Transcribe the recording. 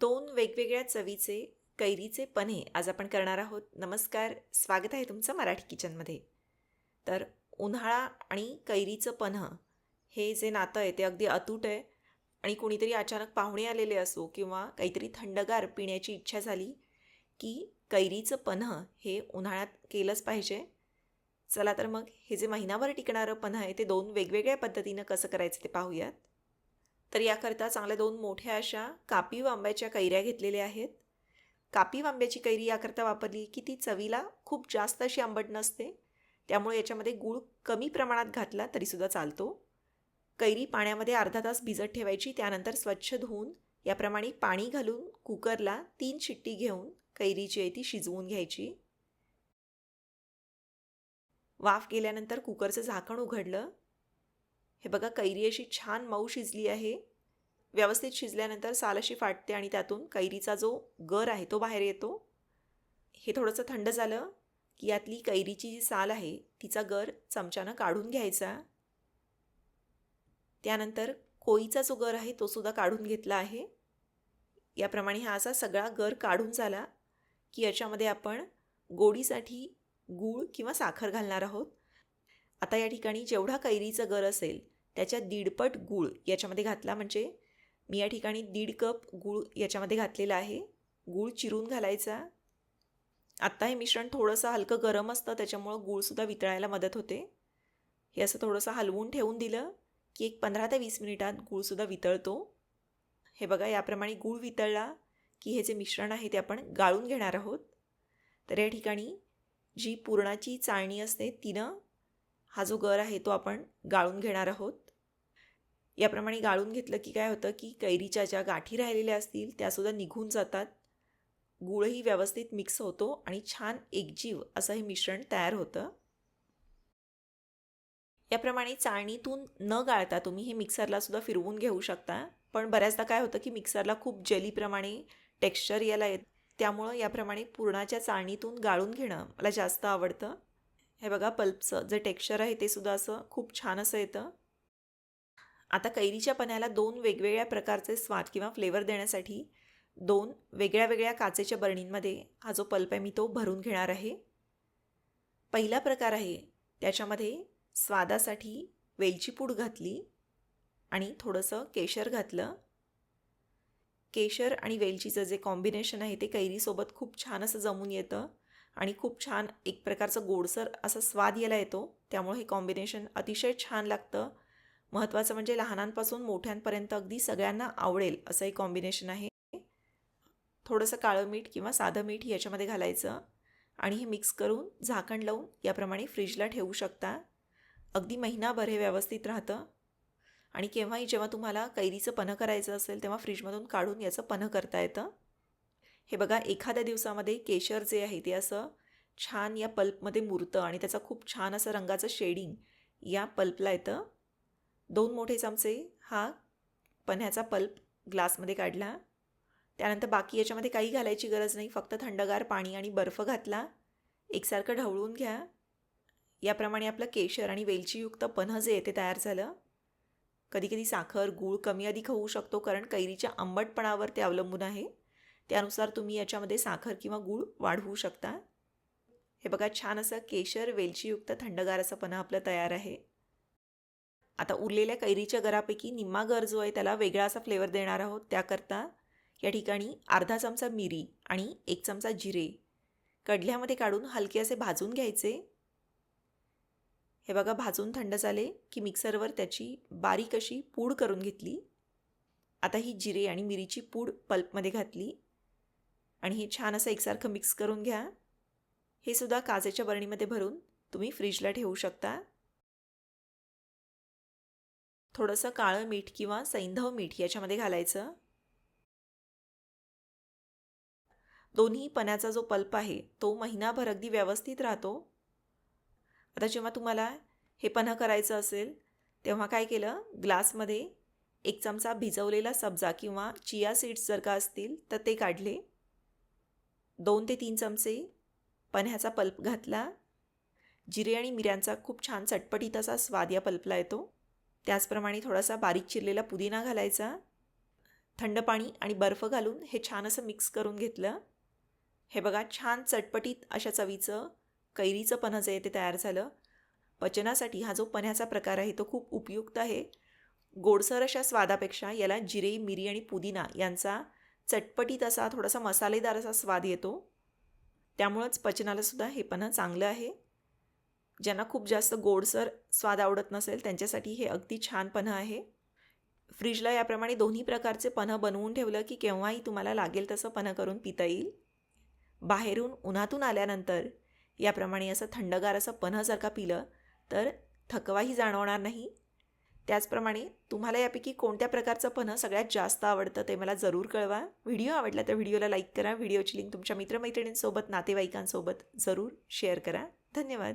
दोन वेगवेगळ्या चवीचे कैरीचे पन्हे आज आपण करणार आहोत. नमस्कार स्वागत आहे तुमचं मराठी किचनमध्ये. तर उन्हाळा आणि कैरीचं पन्ह हे जे नातं आहे ते अगदी अतूट आहे आणि कोणीतरी अचानक पाहुणे आलेले असो किंवा काहीतरी थंडगार पिण्याची इच्छा झाली की कैरीचं पन्ह हे उन्हाळ्यात केलंच पाहिजे. चला तर मग हे जे महिनाभर टिकणारं पन्ह आहे ते दोन वेगवेगळ्या पद्धतीनं कसं करायचं ते पाहूयात. तर याकरता चांगल्या दोन मोठ्या अशा कापीव आंब्याच्या कैऱ्या घेतलेल्या आहेत. कापीव आंब्याची कैरी याकरता वापरली की ती चवीला खूप जास्त अशी आंबट नसते. त्यामुळे याच्यामध्ये गूळ कमी प्रमाणात घातला तरीसुद्धा चालतो. कैरी पाण्यामध्ये अर्धा तास भिजत ठेवायची त्यानंतर स्वच्छ धुवून याप्रमाणे पाणी घालून कुकरला तीन शिट्टी घेऊन कैरीची आहे ती शिजवून घ्यायची. वाफ गेल्यानंतर कुकरचं झाकण उघडलं. हे बघा कैरी अशी छान मऊ शिजली आहे. व्यवस्थित शिजल्यानंतर साल अशी फाटते आणि त्यातून कैरीचा जो गर आहे तो बाहेर येतो. हे थोडंसं थंड झालं की यातली कैरीची जी साल आहे तिचा गर चमच्यानं काढून घ्यायचा. त्यानंतर कोळीचा जो गर आहे तो सुद्धा काढून घेतला आहे. याप्रमाणे हा असा सगळा गर काढून झाला की याच्यामध्ये आपण गोडीसाठी गूळ किंवा साखर घालणार आहोत. आता या ठिकाणी जेवढा कैरीचं गर असेल त्याच्या दीडपट गूळ याच्यामध्ये घातला म्हणजे मी या ठिकाणी दीड कप गूळ याच्यामध्ये घातलेला आहे. गूळ चिरून घालायचा. आत्ता हे मिश्रण थोडंसं हलकं गरम असतं त्याच्यामुळं गूळसुद्धा वितळायला मदत होते. हे असं थोडंसं हलवून ठेवून दिलं की एक पंधरा ते वीस मिनिटात गूळसुद्धा वितळतो. हे बघा याप्रमाणे गूळ वितळला की हे जे मिश्रण आहे ते आपण गाळून घेणार आहोत. तर या ठिकाणी जी पुरणाची चाळणी असते तिनं हा जो गर आहे तो आपण गाळून घेणार आहोत. याप्रमाणे गाळून घेतलं की काय होतं की कैरीच्या ज्या गाठी राहिलेल्या असतील त्यासुद्धा निघून जातात. गुळही व्यवस्थित मिक्स होतो आणि छान एकजीव असं हे मिश्रण तयार होतं. याप्रमाणे चाळणीतून न गाळता तुम्ही हे मिक्सरला सुद्धा फिरवून घेऊ शकता. पण बऱ्याचदा काय होतं की मिक्सरला खूप जलीप्रमाणे टेक्स्चर यायला येत त्यामुळं याप्रमाणे पुरणाच्या चाळणीतून गाळून घेणं मला जास्त आवडतं. हे बघा पल्पचं जे टेक्स्चर आहे ते सुद्धा असं खूप छान असं येतं. आता कैरीच्या पण्याला दोन वेगवेगळ्या प्रकारचे स्वाद किंवा फ्लेवर देण्यासाठी दोन वेगळ्या वेगळ्या काचेच्या बरणींमध्ये हा जो पल्प आहे मी तो भरून घेणार आहे. पहिला प्रकार आहे त्याच्यामध्ये स्वादासाठी वेलची पूड घातली आणि थोडंसं केशर घातलं. केशर आणि वेलचीचं जे कॉम्बिनेशन आहे ते कैरीसोबत खूप छान असं जमून येतं आणि खूप छान एक प्रकारचं गोडसर असा स्वाद यायला येतो. त्यामुळे हे कॉम्बिनेशन अतिशय छान लागतं. महत्त्वाचं म्हणजे लहानांपासून मोठ्यांपर्यंत अगदी सगळ्यांना आवडेल असं एक कॉम्बिनेशन आहे. थोडंसं काळं मीठ किंवा साधं मीठ याच्यामध्ये घालायचं आणि हे मिक्स करून झाकण लावून याप्रमाणे फ्रीजला ठेवू शकता. अगदी महिनाभर हे व्यवस्थित राहतं. आणि केव्हाही जेव्हा तुम्हाला कैरीचं पन्ह करायचं असेल तेव्हा फ्रीजमधून काढून याचं पन्ह करता येतं. हे बघा एखाद्या दिवसामध्ये केशर जे आहे ते असं छान या पल्पमध्ये मुरतं आणि त्याचा खूप छान असं रंगाचं शेडिंग या पल्पला येतं. दोन मोठे चमचे हा. पन्ह्याचा पल्प ग्लासमध्ये काढला. त्यानंतर बाकी याच्यामध्ये काही घालायची गरज नाही. फक्त थंडगार पाणी आणि बर्फ घातला. एकसारखं ढवळून घ्या. याप्रमाणे आपलं केशर आणि वेलचीयुक्त पन्ह जे आहे ते तयार झालं. कधी कधी साखर गूळ कमी अधिक होऊ शकतो कारण कैरीच्या आंबटपणावर ते अवलंबून आहे. त्यानुसार तुम्ही याच्यामध्ये साखर किंवा गूळ वाढवू शकता. हे बघा छान असं केशर वेलचीयुक्त थंडगार असं आपलं तयार आहे. आता उरलेल्या कैरीच्या गरापैकी निम्मा गर जो आहे त्याला वेगळा असा फ्लेवर देणार आहोत. त्याकरता या ठिकाणी अर्धा चमचा मिरी आणि एक चमचा जिरे कडल्यामध्ये काढून हलके असे भाजून घ्यायचे. हे बघा भाजून थंड झाले की मिक्सरवर त्याची बारीक अशी पूड करून घेतली. आता ही जिरे आणि मिरीची पूड पल्पमध्ये घातली आणि हे छान असं एकसारखं मिक्स करून घ्या. हे सुद्धा काचेच्या बरणीमध्ये भरून तुम्ही फ्रीजला ठेवू शकता. थोडंसं काळं मीठ किंवा सैंधव मीठ याच्यामध्ये घालायचं. दोन्ही पण्याचा जो पल्प आहे तो महिनाभर अगदी व्यवस्थित राहतो. आता जेव्हा तुम्हाला हे पन्ह करायचं असेल तेव्हा काय केलं? ग्लासमध्ये एक चमचा भिजवलेला सब्जा किंवा चिया सीड्स जर का असतील तर ते काढले. दोन ते तीन चमचे पन्ह्याचा पल्प घातला. जिरे आणि मिऱ्यांचा खूप छान चटपटीत असा स्वाद या पल्पला येतो. त्याचप्रमाणे थोडासा बारीक चिरलेला पुदिना घालायचा थंड पाणी आणि बर्फ घालून हे छान असं मिक्स करून घेतलं. हे बघा छान चटपटीत अशा चवीचं कैरीचं पन्ह जे आहे ते तयार झालं. पचनासाठी हा जो पन्ह्याचा प्रकार आहे तो खूप उपयुक्त आहे. गोडसर अशा स्वादापेक्षा याला जिरे मिरी आणि पुदिना यांचा चटपटीत असा थोडासा मसालेदार असा स्वाद येतो. त्यामुळंच पचनालासुद्धा हे पन्ह चांगलं आहे. ज्यांना खूप जास्त गोडसर स्वाद आवडत नसेल त्यांच्यासाठी हे अगदी छान पन्हं आहे. फ्रीजला याप्रमाणे दोन्ही प्रकारचे पन्हं बनवून ठेवलं की केव्हाही तुम्हाला लागेल तसं पन्हं करून पिता येईल. बाहेरून उन्हातून आल्यानंतर याप्रमाणे असं थंडगार असं पन्हं जर का पिलं तर थकवाही जाणवणार नाही. त्याचप्रमाणे तुम्हाला यापैकी कोणत्या प्रकारचं पन्हं सगळ्यात जास्त आवडतं ते मला जरूर कळवा. व्हिडिओ आवडला तर व्हिडिओला लाईक करा. व्हिडिओची लिंक तुमच्या मित्रमैत्रिणींसोबत नातेवाईकांसोबत जरूर शेअर करा. धन्यवाद.